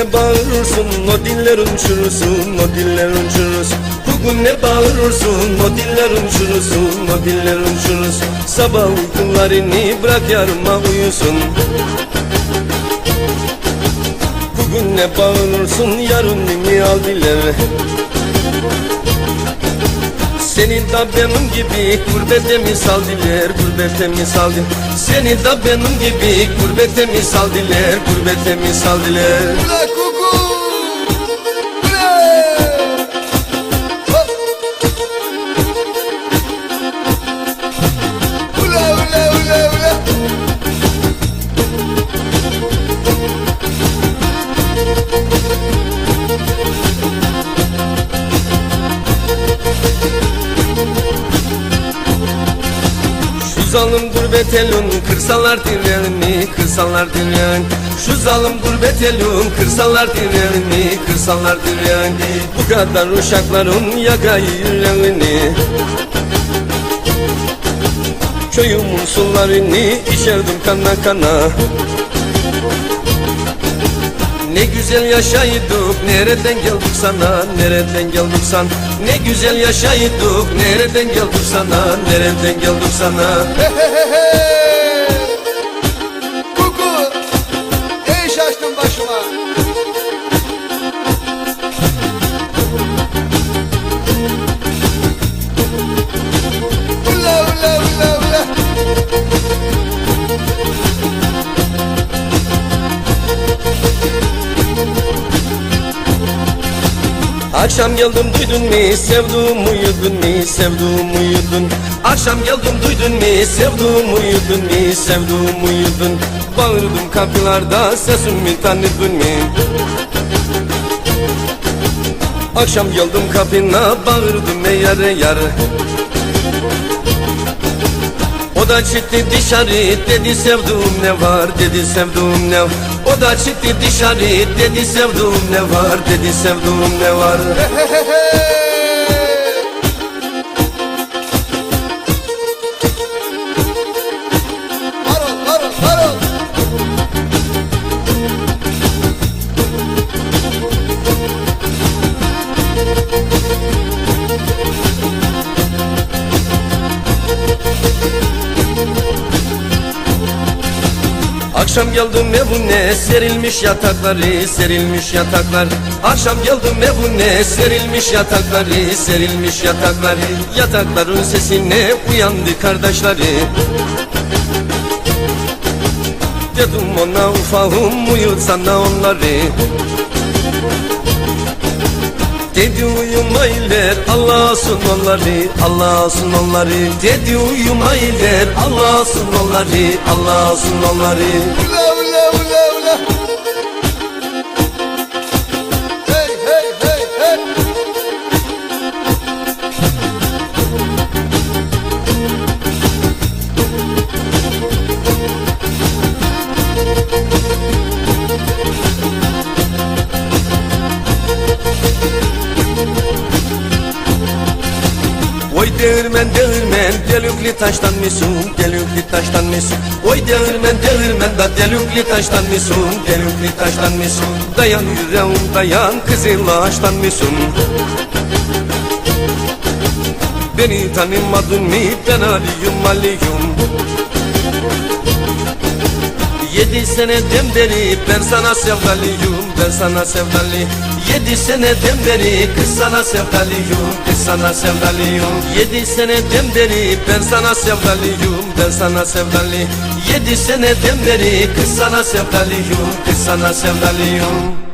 ne bağırırsın o diller uçurursun o diller uçurursun. Bugün ne bağırırsın o diller uçurursun o diller uçurursun. Sabah uykularını bırak yarıma uyusun. Bugün ne bağırırsın yarın beni al diller seni da benim gibi gurbete misal diler, gurbete misal diler. Seni da benim gibi gurbete misal diler, gurbete misal diler. Gurbet elun kırsalar dilerini, kırsalar dilerini. Şu zalim gurbet elun kırsalar dilerini, kırsalar dilerini. Bu kadar uşakların yakayı yüreğini. Köyümün sularını içerdim kana kana Ne güzel yaşaydık nereden geldik sana nereden geldik sana Ne güzel yaşaydık nereden geldik sana nereden geldik sana He he he he! Kuku! Ey şaştım başıma! Akşam geldim duydun mu? Sevduğum uyudun mu? Sevduğum uyudun. Akşam geldim duydun mu? Sevduğum uyudun mu? Sevduğum uyudun. Bağırdım kapılarda sesimi tanıdın mı? Akşam geldim kapına bağırdım yar yar O da çıktı dışarı dedi sevduğum ne var dedi sevduğum ne var O da çıktı dışarı dedi sevduğum ne var dedi sevduğum ne var He he he! Akşam geldim evine serilmiş yatakları serilmiş yataklar. Akşam geldim evine serilmiş yatakları serilmiş yatakları Yatakların sesine uyandı kardeşleri. Dedim ona ufağım uyutsana onları Dedi uyumayler Allah'sın onları Allah'sın onları. Dedi uyumayler Allah'sın onları Allah'sın onları. Ula Oy değirmen değirmen delükli taştan mısın delükli taştan mısın Oy değirmen değirmen da delükli taştan mısın delükli taştan mısın Dayan yüreğim dayan kızıl ağaçtan mısın Beni tanımadın mı? Ben Ali'yim Ali'yim Yedi seneden beri ben sana sevdalıyım ben sana sevdalıyım Yedi seneden beri kız sana sevdalıyım kız sana sevdalıyım. Yedi seneden beri ben sana sevdalıyım ben sana sevdalıyım. Yedi seneden beri kız sana sevdalıyım kız sana sevdalıyım